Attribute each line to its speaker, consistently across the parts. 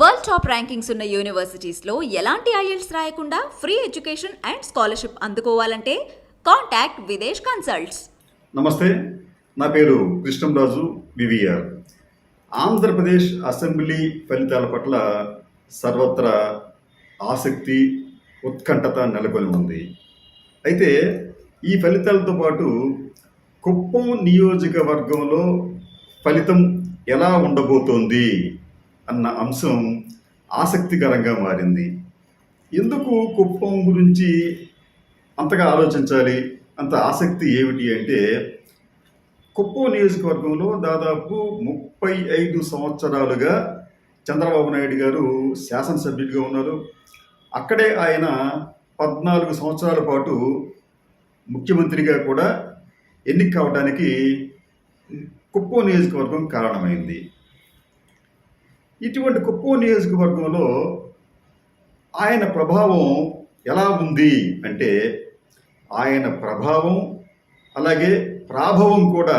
Speaker 1: World top rankings ఉన్న యూనివర్సిటీస్లో ఎలాంటి IELTS రాయకుండా ఫ్రీ ఎడ్యుకేషన్ అండ్ స్కాలర్షిప్ అందుకోవాలంటే కాంటాక్ట్ విదేశ్ కన్సల్ట్స్
Speaker 2: నమస్తే నా పేరు కృష్ణంరాజు వివిఆర్ ఆంధ్రప్రదేశ్ అసెంబ్లీ ఫలితాల పట్ల సర్వత్రా ఆసక్తి ఉత్కంఠత నెలకొని ఉంది. అయితే ఈ ఫలితాలతో పాటు కుప్పం నియోజకవర్గంలో ఫలితం ఎలా ఉండబోతోంది అన్న అంశం ఆసక్తికరంగా మారింది. ఎందుకు కుప్పం గురించి అంతగా ఆలోచించాలి? అంత ఆసక్తి ఏమిటి అంటే కుప్పం నియోజకవర్గంలో దాదాపు ముప్పై ఐదు సంవత్సరాలుగా చంద్రబాబు నాయుడు గారు శాసనసభ్యుడిగా ఉన్నారు. అక్కడే ఆయన పద్నాలుగు సంవత్సరాల పాటు ముఖ్యమంత్రిగా కూడా ఎన్నిక కావడానికి కుప్పం నియోజకవర్గం కారణమైంది. ఇటువంటి కుప్పం నియోజకవర్గంలో ఆయన ప్రభావం ఎలా ఉంది అంటే ఆయన ప్రభావం అలాగే ప్రాభవం కూడా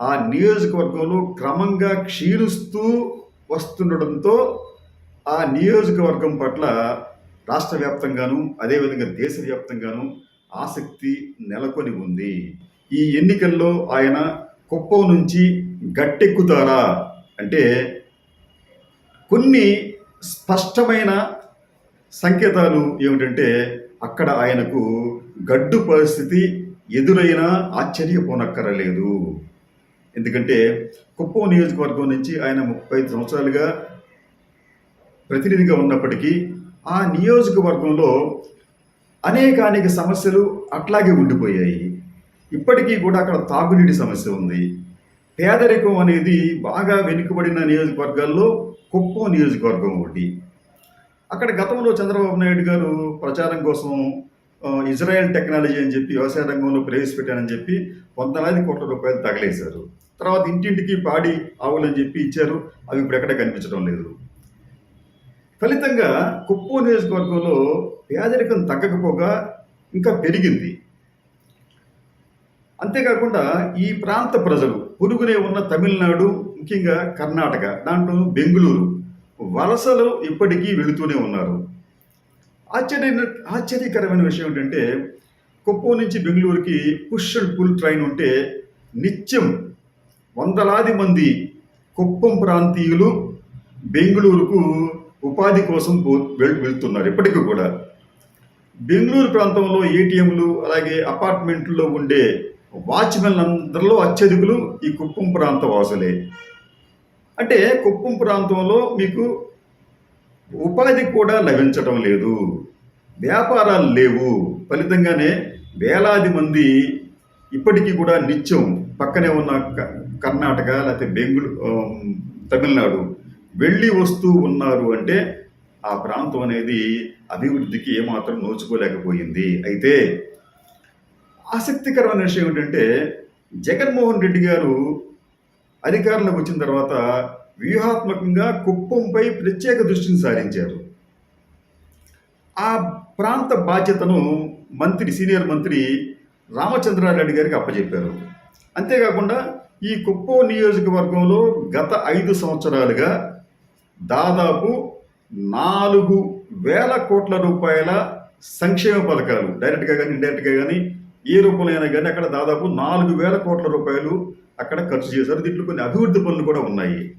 Speaker 2: ఆ నియోజకవర్గంలో క్రమంగా క్షీణిస్తూ వస్తుండడంతో ఆ నియోజకవర్గం పట్ల రాష్ట్ర వ్యాప్తంగాను అదేవిధంగా దేశవ్యాప్తంగాను ఆసక్తి నెలకొని ఉంది. ఈ ఎన్నికల్లో ఆయన కుప్పం నుంచి గట్టెక్కుతారా అంటే కొన్ని స్పష్టమైన సంకేతాలు ఏమిటంటే అక్కడ ఆయనకు గడ్డు పరిస్థితి ఎదురైనా ఆశ్చర్యపోనక్కరలేదు. ఎందుకంటే కుప్పం నియోజకవర్గం నుంచి ఆయన ముప్పై ఐదు సంవత్సరాలుగా ప్రతినిధిగా ఉన్నప్పటికీ ఆ నియోజకవర్గంలో అనేక అనేక సమస్యలు అట్లాగే ఉండిపోయాయి. ఇప్పటికీ కూడా అక్కడ తాగునీటి సమస్య ఉంది. పేదరికం అనేది బాగా వెనుకబడిన నియోజకవర్గాల్లో కుప్పం నియోజకవర్గం ఒకటి. అక్కడ గతంలో చంద్రబాబు నాయుడు గారు ప్రచారం కోసం ఇజ్రాయెల్ టెక్నాలజీ అని చెప్పి వ్యవసాయ రంగంలో ప్రవేశపెట్టానని చెప్పి వందలాది కోట్ల రూపాయలు తగలేశారు. తర్వాత ఇంటింటికి పాడి ఆవులు అని చెప్పి ఇచ్చారు. అవి ఇప్పుడు ఎక్కడ కనిపించడం లేదు. ఫలితంగా కుప్పం నియోజకవర్గంలో పేదరికం తగ్గకపోగా ఇంకా పెరిగింది. అంతేకాకుండా ఈ ప్రాంత ప్రజలు పొరుగునే ఉన్న తమిళనాడు ముఖ్యంగా కర్ణాటక దాంట్లో బెంగళూరు వలసలు ఇప్పటికీ వెళుతూనే ఉన్నారు. ఆశ్చర్య ఆశ్చర్యకరమైన విషయం ఏంటంటే కుప్పం నుంచి బెంగళూరుకి పుష్ అండ్ పుల్ ట్రైన్ ఉంటే నిత్యం వందలాది మంది కుప్పం ప్రాంతీయులు బెంగళూరుకు ఉపాధి కోసం పో- వెళ్- వెళ్తున్నారు ఇప్పటికీ కూడా. బెంగళూరు ప్రాంతంలో ఏటీఎంలు అలాగే అపార్ట్మెంట్లో ఉండే వాచ్మెన్ అందరిలో అత్యధికులు ఈ కుప్పం ప్రాంత వాసులే. అంటే కుప్పం ప్రాంతంలో మీకు ఉపాధి కూడా లభించటం లేదు. వ్యాపారాలు లేవు. ఫలితంగానే వేలాది మంది ఇప్పటికీ కూడా నిత్యం పక్కనే ఉన్న క- కర్ణాటక లేకపోతే బెంగుళూరు తమిళనాడు వెళ్ళి వస్తూ ఉన్నారు అంటే ఆ ప్రాంతం అనేది అభివృద్ధికి ఏమాత్రం నోచుకోలేకపోయింది. అయితే ఆసక్తికరమైన విషయం ఏంటంటే జగన్మోహన్ రెడ్డి గారు అధికారంలోకి వచ్చిన తర్వాత వ్యూహాత్మకంగా కుప్పంపై ప్రత్యేక దృష్టిని సారించారు. ఆ ప్రాంత బాధ్యతను మంత్రి సీనియర్ మంత్రి రామచంద్రారెడ్డి గారికి అప్పచెప్పారు అంతేకాకుండా ఈ కుప్పం నియోజకవర్గంలో గత ఐదు సంవత్సరాలుగా దాదాపు నాలుగు వేల కోట్ల రూపాయల సంక్షేమ పథకాలు డైరెక్ట్గా కానీ ఇండైరెక్ట్గా కానీ ఏ రూపంలో అయినా కానీ అక్కడ దాదాపు నాలుగు వేల కోట్ల రూపాయలు అక్కడ ఖర్చు చేశారు. దీంట్లో కొన్ని అభివృద్ధి పనులు కూడా ఉన్నాయి.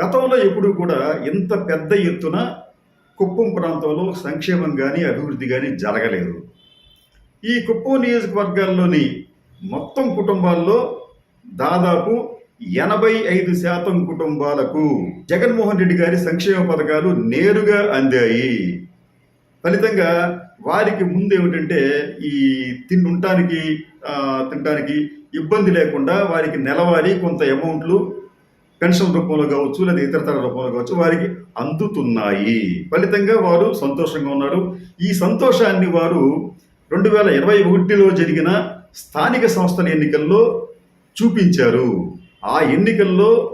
Speaker 2: గతంలో ఎప్పుడు కూడా ఇంత పెద్ద ఎత్తున కుప్పం ప్రాంతంలో సంక్షేమం కానీ అభివృద్ధి కానీ జరగలేదు. ఈ కుప్పం నియోజకవర్గాల్లోని మొత్తం కుటుంబాల్లో దాదాపు ఎనభై ఐదు శాతం కుటుంబాలకు జగన్మోహన్ రెడ్డి గారి సంక్షేమ పథకాలు నేరుగా అందాయి. ఫలితంగా వారికి ముందు ఏమిటంటే ఈ తిన్ ఉండటానికి తినడానికి ఇబ్బంది లేకుండా వారికి నెలవారీ కొంత అమౌంట్లు పెన్షన్ రూపంలో కావచ్చు లేదా ఇతరతర రూపంలో కావచ్చు వారికి అందుతున్నాయి. ఫలితంగా వారు సంతోషంగా ఉన్నారు. ఈ సంతోషాన్ని వారు రెండు వేల ఇరవై ఒకటిలో జరిగిన స్థానిక సంస్థల ఎన్నికల్లో చూపించారు. ఆ ఎన్నికల్లో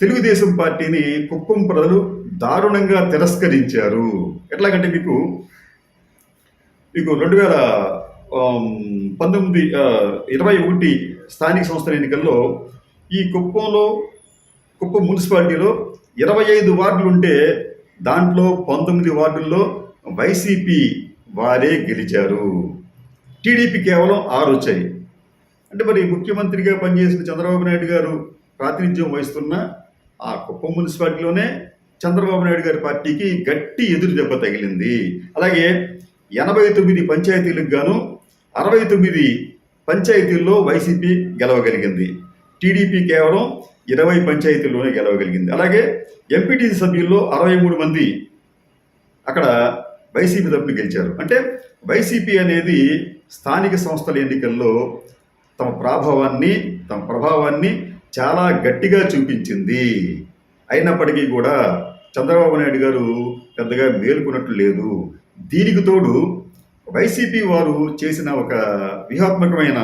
Speaker 2: తెలుగుదేశం పార్టీని కుప్పం ప్రజలు దారుణంగా తిరస్కరించారు. ఎట్లాగంటే మీకు మీకు రెండు వేల పంతొమ్మిది ఇరవై ఒకటి స్థానిక సంస్థల ఎన్నికల్లో ఈ కుప్పంలో కుప్పం మున్సిపాలిటీలో ఇరవై ఐదు వార్డులు ఉంటే దాంట్లో పంతొమ్మిది వార్డుల్లో వైసీపీ వారే గెలిచారు. టీడీపీ కేవలం ఆరు వచ్చాయి. అంటే మరి ముఖ్యమంత్రిగా పనిచేసిన చంద్రబాబు నాయుడు గారు ప్రాతినిధ్యం వహిస్తున్న ఆ కుప్పం మున్సిపాలిటీలోనే చంద్రబాబు నాయుడు గారి పార్టీకి గట్టి ఎదురు దెబ్బ తగిలింది. అలాగే ఎనభై తొమ్మిది పంచాయతీలకు గాను అరవై తొమ్మిది పంచాయతీల్లో వైసీపీ గెలవగలిగింది. టీడీపీ కేవలం ఇరవై పంచాయతీల్లోనే గెలవగలిగింది. అలాగే ఎంపీటీసీ సభ్యుల్లో అరవై మూడు మంది అక్కడ వైసీపీ తప్పులు గెలిచారు. అంటే వైసీపీ అనేది స్థానిక సంస్థల ఎన్నికల్లో తమ ప్రభావాన్ని తమ ప్రభావాన్ని చాలా గట్టిగా చూపించింది. అయినప్పటికీ కూడా చంద్రబాబు నాయుడు గారు పెద్దగా మేలుకున్నట్లు లేదు. దీనికి తోడు వైసీపీ వారు చేసిన ఒక వ్యూహాత్మకమైన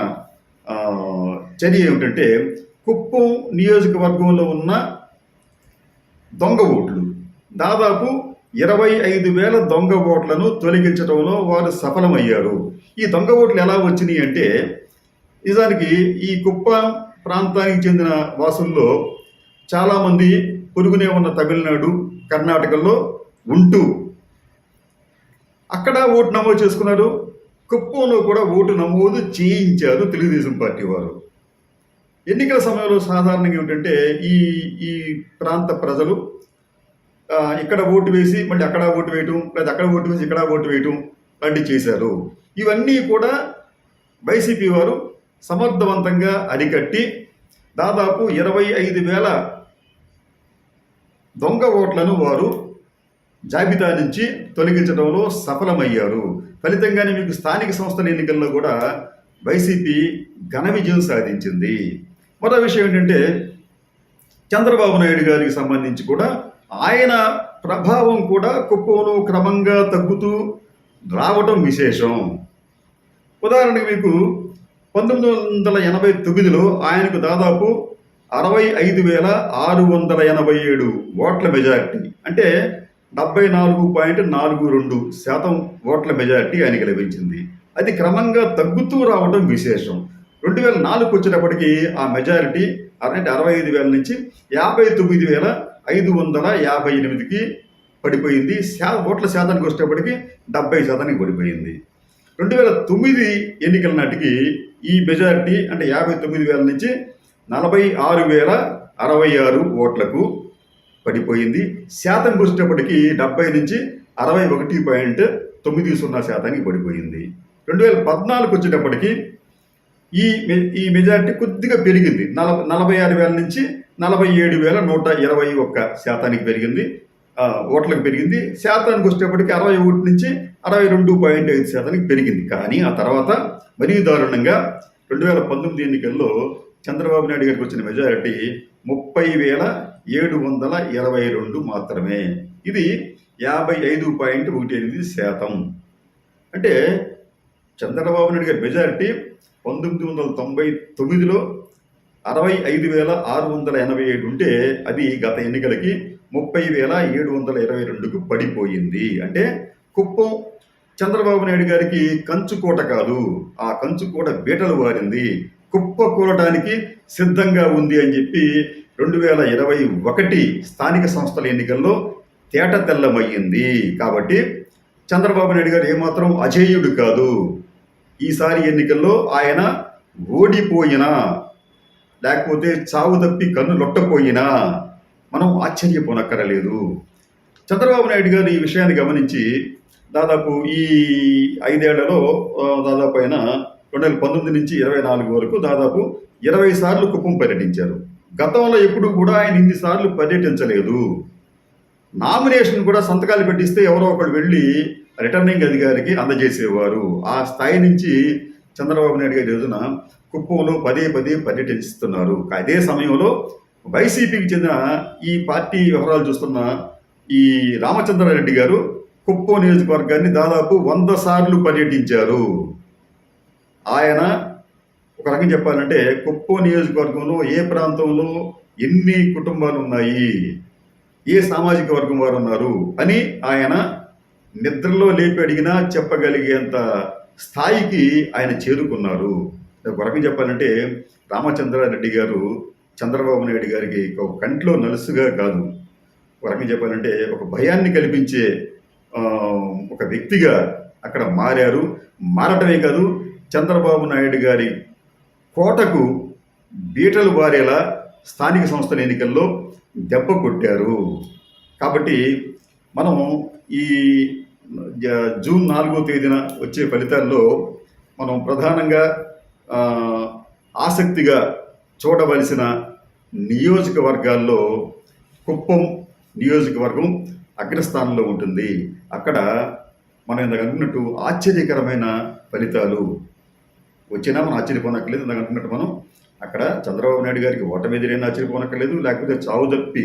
Speaker 2: చర్య ఏమిటంటే కుప్పం నియోజకవర్గంలో ఉన్న దొంగ ఓట్లు. దాదాపు ఇరవై ఐదు వేల దొంగ ఓట్లను తొలగించడంలో వారు సఫలమయ్యారు. ఈ దొంగ ఓట్లు ఎలా వచ్చినాయి అంటే నిజానికి ఈ కుప్ప ప్రాంతానికి చెందిన వాసుల్లో చాలామంది పొరుగునే ఉన్న తమిళనాడు కర్ణాటకలో ఉంటూ అక్కడ ఓటు నమోదు చేసుకున్నారు కుప్పంలో కూడా ఓటు నమోదు చేయించారు తెలుగుదేశం పార్టీ వారు. ఎన్నికల సమయంలో సాధారణంగా ఏమిటంటే ఈ ఈ ప్రాంత ప్రజలు ఇక్కడ ఓటు వేసి మళ్ళీ అక్కడ ఓటు వేయటం లేదా అక్కడ ఓటు వేసి ఇక్కడ ఓటు వేయటం లాంటివి చేశారు. ఇవన్నీ కూడా వైసీపీ వారు సమర్థవంతంగా అరికట్టి దాదాపు ఇరవై ఐదు వేల దొంగ ఓట్లను వారు జాబితా నుంచి తొలగించడంలో సఫలమయ్యారు. ఫలితంగానే మీకు స్థానిక సంస్థల ఎన్నికల్లో కూడా వైసీపీ ఘన విజయం సాధించింది. మరో విషయం ఏంటంటే చంద్రబాబు నాయుడు గారికి సంబంధించి కూడా ఆయన ప్రభావం కూడా కుప్పంలో క్రమంగా తగ్గుతూ రావటం విశేషం. ఉదాహరణకు మీకు పంతొమ్మిది వందల ఎనభై తొమ్మిదిలో ఆయనకు దాదాపు అరవై ఐదు వేల ఆరు వందల ఎనభై ఏడు ఓట్ల మెజారిటీ. అంటే డెబ్బై నాలుగు పాయింట్ నాలుగు రెండు శాతం ఓట్ల మెజారిటీ ఆయనకి లభించింది. అది క్రమంగా తగ్గుతూ రావడం విశేషం. రెండు వేల నాలుగు వచ్చేటప్పటికి ఆ మెజారిటీ అంటే అరవై ఐదు వేల నుంచి యాభై తొమ్మిది వేల ఐదు వందల యాభై ఎనిమిదికి పడిపోయింది. శా ఓట్ల శాతానికి వచ్చేటప్పటికి డెబ్బై శాతానికి పడిపోయింది. రెండు వేల తొమ్మిది ఎన్నికల నాటికి ఈ మెజారిటీ అంటే యాభై తొమ్మిది వేల నుంచి నలభై ఆరు వేల అరవై ఆరు ఓట్లకు పడిపోయింది. శాతం వచ్చేటప్పటికి డెబ్బై నుంచి అరవై ఒకటి పాయింట్ తొమ్మిది సున్నా శాతానికి పడిపోయింది. రెండు వేల పద్నాలుగు వచ్చేటప్పటికి ఈ మె- ఈ మెజారిటీ కొద్దిగా పెరిగింది. నల నలభై ఆరు వేల నుంచి నలభై ఏడు వేల నూట ఇరవై ఒక్క శాతానికి పెరిగింది. ఓట్లకు పెరిగింది. శాతానికి వచ్చేటప్పటికి అరవై ఒకటి నుంచి అరవై రెండు పాయింట్ ఐదు శాతానికి పెరిగింది. కానీ ఆ తర్వాత మరీ దారుణంగా రెండు వేల పంతొమ్మిది ఎన్నికల్లో చంద్రబాబు నాయుడు గారికి వచ్చిన మెజారిటీ ముప్పై వేల ఏడు వందల ఇరవై రెండు మాత్రమే. ఇది యాభై ఐదు పాయింట్ ఒకటి ఎనిమిది శాతం. అంటే చంద్రబాబు నాయుడు గారి మెజారిటీ పంతొమ్మిది వందల తొంభై తొమ్మిదిలో అరవై ఐదు వేల ఆరు వందల ఎనభై ఏడు ఉంటే అది గత ఎన్నికలకి ముప్పై వేల ఏడు వందల ఇరవై రెండుకు పడిపోయింది. అంటే కుప్పం చంద్రబాబు నాయుడు గారికి కంచుకోట కాదు. ఆ కంచుకోట బీటలు వారింది. కుప్ప కూలటానికి సిద్ధంగా ఉంది అని చెప్పి రెండు వేల ఇరవై ఒకటి స్థానిక సంస్థల ఎన్నికల్లో తేట తెల్లమయ్యింది కాబట్టి చంద్రబాబు నాయుడు గారు ఏమాత్రం అజేయుడు కాదు. ఈసారి ఎన్నికల్లో ఆయన ఓడిపోయినా లేకపోతే చావు తప్పి కన్ను లొట్టపోయినా మనం ఆశ్చర్యపోనక్కరలేదు. చంద్రబాబు నాయుడు గారు ఈ విషయాన్ని గమనించి దాదాపు ఈ ఐదేళ్ళలో దాదాపు ఆయన రెండు వేల పంతొమ్మిది నుంచి ఇరవై నాలుగు వరకు దాదాపు ఇరవై సార్లు కుప్పం పర్యటించారు. గతంలో ఎప్పుడు కూడా ఆయన ఇన్నిసార్లు పర్యటించలేదు. నామినేషన్ కూడా సంతకాలు పెట్టిస్తే ఎవరో ఒకరు వెళ్ళి రిటర్నింగ్ అధికారికి అందజేసేవారు. ఆ స్థాయి నుంచి చంద్రబాబు నాయుడు గారి రోజున కుప్పంలో పదే పదే పర్యటిస్తున్నారు. అదే సమయంలో వైసీపీకి చెందిన ఈ పార్టీ వ్యవహారాలు చూస్తున్న ఈ రామచంద్రారెడ్డి గారు కుప్పం నియోజకవర్గాన్ని దాదాపు వంద సార్లు పర్యటించారు. ఆయన ఒక రకం చెప్పాలంటే కుప్పం నియోజకవర్గంలో ఏ ప్రాంతంలో ఎన్ని కుటుంబాలు ఉన్నాయి? ఏ సామాజిక వర్గం వారు ఉన్నారు? అని ఆయన నిద్రలో లేపి అడిగినా చెప్పగలిగేంత స్థాయికి ఆయన చేరుకున్నారు. ఒక రకం చెప్పాలంటే రామచంద్రారెడ్డి గారు చంద్రబాబు నాయుడు గారికి ఒక కంట్లో నలుసుగా కాదు. ఒక చెప్పాలంటే ఒక భయాన్ని కల్పించే ఒక వ్యక్తిగా అక్కడ మారారు. మారటమే కాదు చంద్రబాబు నాయుడు గారి కోటకు బీటలు బారేలా స్థానిక సంస్థల ఎన్నికల్లో దెబ్బ కొట్టారు. కాబట్టి మనం ఈ జూన్ నాలుగో తేదీన వచ్చే ఫలితాల్లో మనం ప్రధానంగా ఆసక్తిగా చూడవలసిన నియోజకవర్గాల్లో కుప్పం నియోజకవర్గం అగ్రస్థానంలో ఉంటుంది. అక్కడ మనం ఇందాక అనుకున్నట్టు ఆశ్చర్యకరమైన ఫలితాలు వచ్చినా మనం ఆశ్చర్యపోనక్కర్లేదు. ఎందుకంటున్నట్టు మనం అక్కడ చంద్రబాబు నాయుడు గారికి ఓటమి ఎదురైనా ఆశ్చర్యపోనక్కర్లేదు. లేకపోతే చావు తప్పి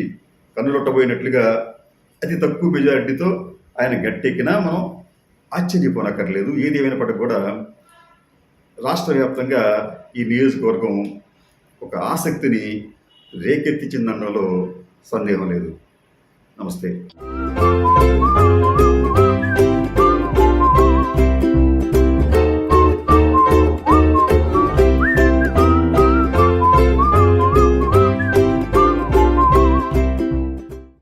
Speaker 2: కన్నులొట్టబోయినట్లుగా అతి తక్కువ మెజారిటీతో ఆయన గట్టెక్కినా మనం ఆశ్చర్యపోనక్కర్లేదు. ఏది ఏమైనప్పటికీ కూడా రాష్ట్ర వ్యాప్తంగా ఈ నియోజకవర్గం ఒక ఆసక్తిని రేకెత్తించిందనడంలో సందేహం లేదు. నమస్తే.